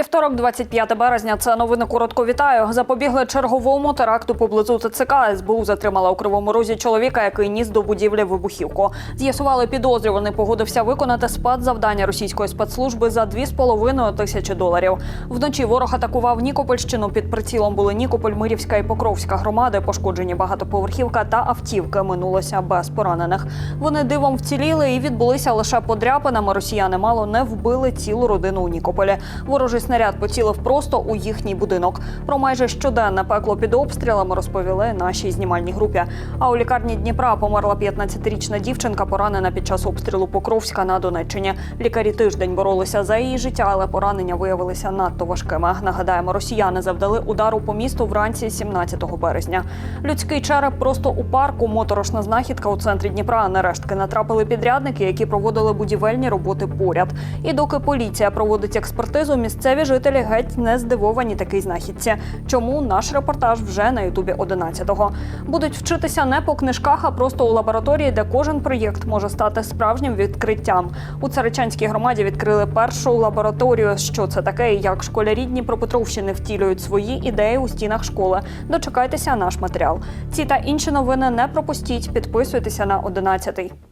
Вівторок, 25 березня. Це новини коротко вітаю. Запобігли черговому теракту поблизу ТЦК. СБУ затримала у кривому розі чоловіка, який ніс до будівлі вибухівку. З'ясували підозрюваний погодився виконати спецзавдання російської спецслужби за 2,5 тисячі доларів. Вночі ворог атакував Нікопольщину. Під прицілом були Нікополь, Мирівська і Покровська громади. Пошкоджені багатоповерхівка та автівки. Минулося без поранених. Вони дивом вціліли і відбулися лише подряпинами. Росіяни мало не вбили цілу родину у Нікополі. Ворожий снаряд поцілив просто у їхній будинок. Про майже щоденне пекло під обстрілами розповіли нашій знімальній групі. А у лікарні Дніпра померла 15-річна дівчинка, поранена під час обстрілу Покровська на Донеччині. Лікарі тиждень боролися за її життя, але поранення виявилися надто важкими. Нагадаємо, росіяни завдали удару по місту вранці 17 березня. Людський череп просто у парку. Моторошна знахідка у центрі Дніпра. На рештки натрапили підрядники, які проводили будівельні роботи поряд. І доки поліція проводить експертизу, місцеві жителі геть не здивовані такій знахідці. Чому наш репортаж вже на Ютубі 11-го. Будуть вчитися не по книжках, а просто у лабораторії, де кожен проєкт може стати справжнім відкриттям. У Царичанській громаді відкрили першу лабораторію. Що це таке і як школярі Дніпропетровщини втілюють свої ідеї у стінах школи. Дочекайтеся наш матеріал. Ці та інші новини не пропустіть. Підписуйтеся на 11-й.